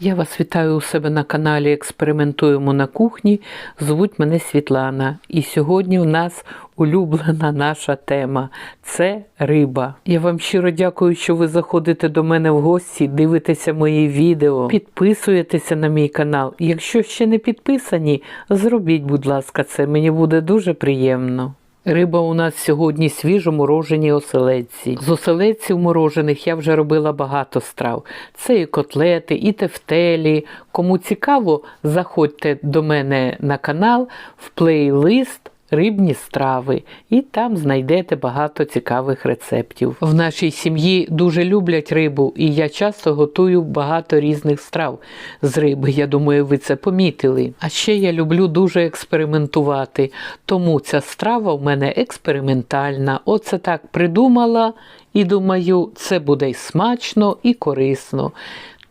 Я вас вітаю у себе на каналі Експериментуємо на кухні. Звуть мене Світлана. І сьогодні у нас улюблена наша тема це риба. Я вам щиро дякую, що ви заходите до мене в гості, дивитеся мої відео, підписуєтеся на мій канал. Якщо ще не підписані, зробіть, будь ласка, це мені буде дуже приємно. Риба у нас сьогодні свіжо морожені оселедці. З оселедців морожених я вже робила багато страв. Це і котлети, і тефтелі. Кому цікаво, заходьте до мене на канал в плейлист Рибні страви, і там знайдете багато цікавих рецептів. В нашій сім'ї дуже люблять рибу, і я часто готую багато різних страв з риби. Я думаю, ви це помітили. А ще я люблю дуже експериментувати, тому ця страва в мене експериментальна. Оце так придумала і думаю, це буде й смачно і корисно.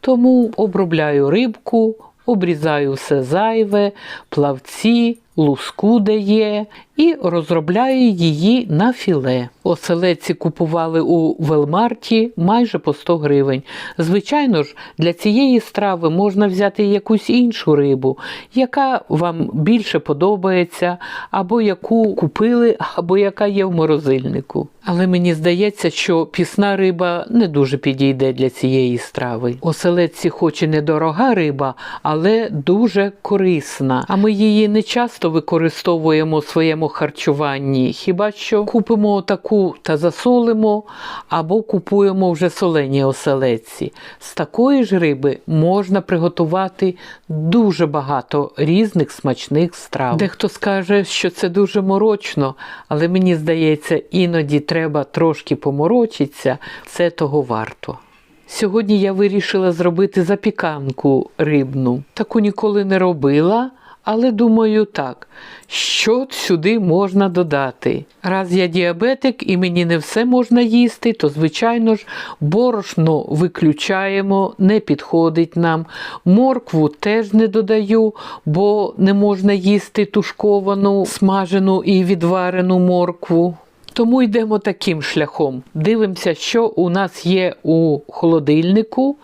Тому обробляю рибку, обрізаю все зайве, плавці, луску де є, і розробляю її на філе. Оселедці купували у Велмарті майже по 100 гривень. Звичайно ж, для цієї страви можна взяти якусь іншу рибу, яка вам більше подобається, або яку купили, або яка є в морозильнику. Але мені здається, що пісна риба не дуже підійде для цієї страви. Оселедці, хоч і недорога риба, але дуже корисна. А ми її не часто використовуємо в своєму харчуванні. Хіба що купимо таку та засолимо, або купуємо вже солені оселедці. З такої ж риби можна приготувати дуже багато різних смачних страв. Дехто скаже, що це дуже морочно, але мені здається, іноді треба трошки поморочитися, це того варто. Сьогодні я вирішила зробити запіканку рибну. Таку ніколи не робила, але думаю так, що сюди можна додати. Раз я діабетик і мені не все можна їсти, то, звичайно ж, борошно виключаємо, не підходить нам. Моркву теж не додаю, бо не можна їсти тушковану, смажену і відварену моркву. Тому йдемо таким шляхом. Дивимося, що у нас є у холодильнику,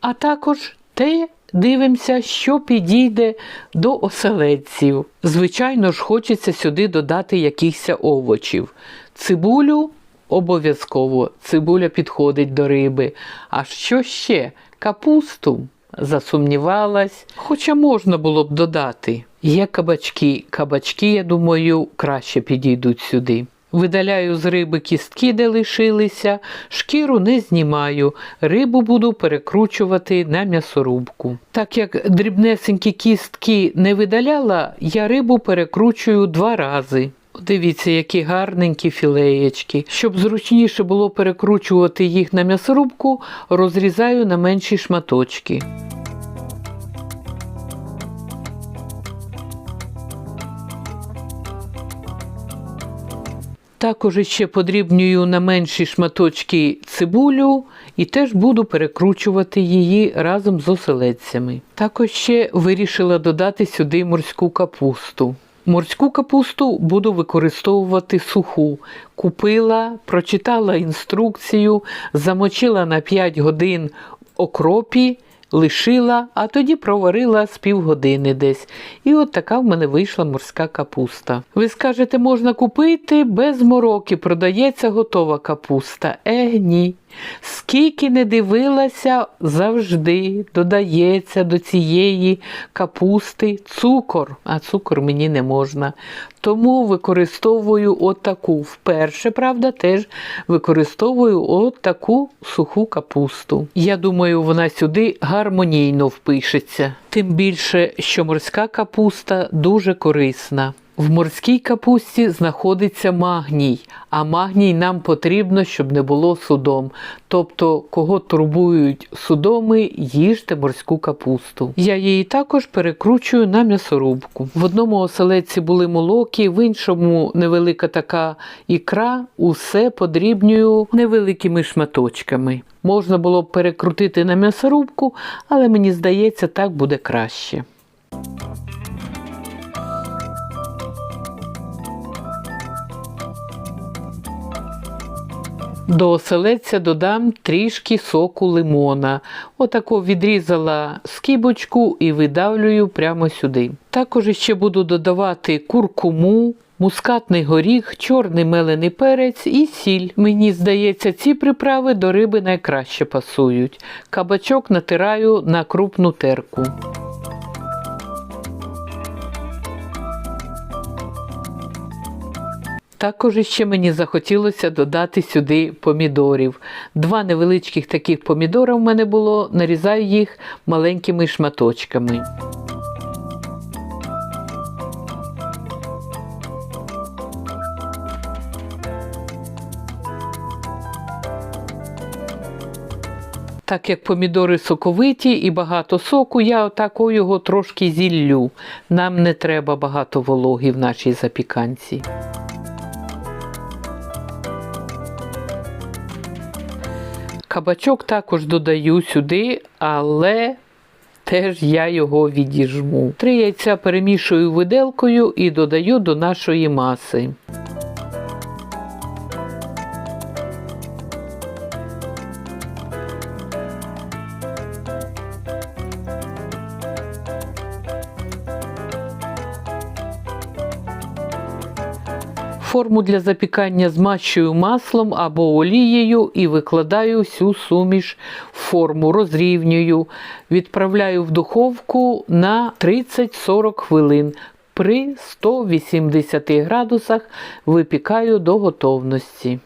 а також те дивимося, що підійде до оселедців. Звичайно ж, хочеться сюди додати якихось овочів. Цибулю обов'язково, цибуля підходить до риби. А що ще? Капусту. Засумнівалась, хоча можна було б додати. Є кабачки. Кабачки, я думаю, краще підійдуть сюди. Видаляю з риби кістки, де лишилися, шкіру не знімаю, рибу буду перекручувати на м'ясорубку. Так як дрібнесенькі кістки не видаляла, я рибу перекручую два рази. Дивіться, які гарненькі філеєчки. Щоб зручніше було перекручувати їх на м'ясорубку, розрізаю на менші шматочки. Також ще подрібнюю на менші шматочки цибулю і теж буду перекручувати її разом з оселедцями. Також ще вирішила додати сюди морську капусту. Морську капусту буду використовувати суху. Купила, прочитала інструкцію, замочила на 5 годин окропі, лишила, а тоді проварила з півгодини десь. І от така в мене вийшла морська капуста. Ви скажете, можна купити без мороки, продається готова капуста. Е, ні. Скільки не дивилася, завжди додається до цієї капусти цукор, а цукор мені не можна. Тому використовую отаку. Вперше, правда, теж використовую отаку суху капусту. Я думаю, вона сюди гармонійно впишеться. Тим більше, що морська капуста дуже корисна. В морській капусті знаходиться магній, а магній нам потрібно, щоб не було судом. Тобто, кого турбують судоми, їжте морську капусту. Я її також перекручую на м'ясорубку. В одному оселедці були молоки, в іншому невелика така ікра, усе подрібнюю невеликими шматочками. Можна було б перекрутити на м'ясорубку, але мені здається, так буде краще. До оселедця додам трішки соку лимона. Отако відрізала скибочку і видавлюю прямо сюди. Також ще буду додавати куркуму, мускатний горіх, чорний мелений перець і сіль. Мені здається, ці приправи до риби найкраще пасують. Кабачок натираю на крупну терку. Також ще мені захотілося додати сюди помідорів. Два невеличких таких помідора в мене було, нарізаю їх маленькими шматочками. Так як помідори соковиті і багато соку, я отако його трошки зіллю. Нам не треба багато вологи в нашій запіканці. Кабачок також додаю сюди, але теж я його відіжму. Три яйця перемішую виделкою і додаю до нашої маси. Форму для запікання змащую маслом або олією і викладаю всю суміш в форму, розрівнюю, відправляю в духовку на 30-40 хвилин. При 180 градусах випікаю до готовності.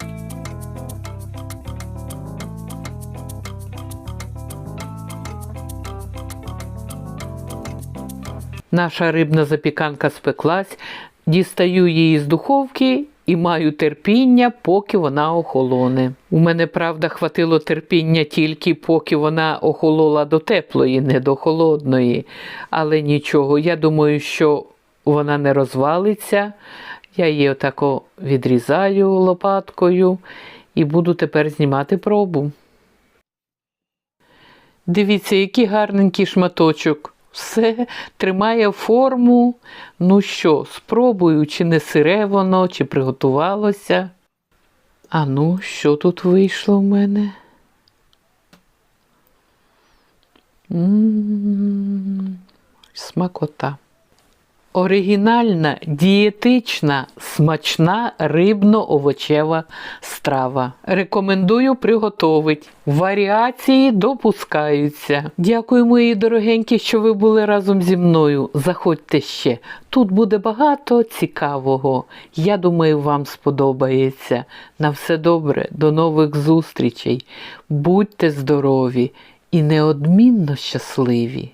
Наша рибна запіканка спеклась, дістаю її з духовки і маю терпіння, поки вона охолоне. У мене, правда, хватило терпіння тільки поки вона охолола до теплої, не до холодної. Але нічого, я думаю, що вона не розвалиться. Я її отако відрізаю лопаткою і буду тепер знімати пробу. Дивіться, який гарненький шматочок. Все тримає форму. Ну що, спробую, чи не сире воно, чи приготувалося. А ну, що тут вийшло в мене? М, Смакота. Оригінальна, дієтична, смачна рибно-овочева страва. Рекомендую приготовити. Варіації допускаються. Дякую, мої дорогенькі, що ви були разом зі мною. Заходьте ще. Тут буде багато цікавого. Я думаю, вам сподобається. На все добре, до нових зустрічей. Будьте здорові і неодмінно щасливі!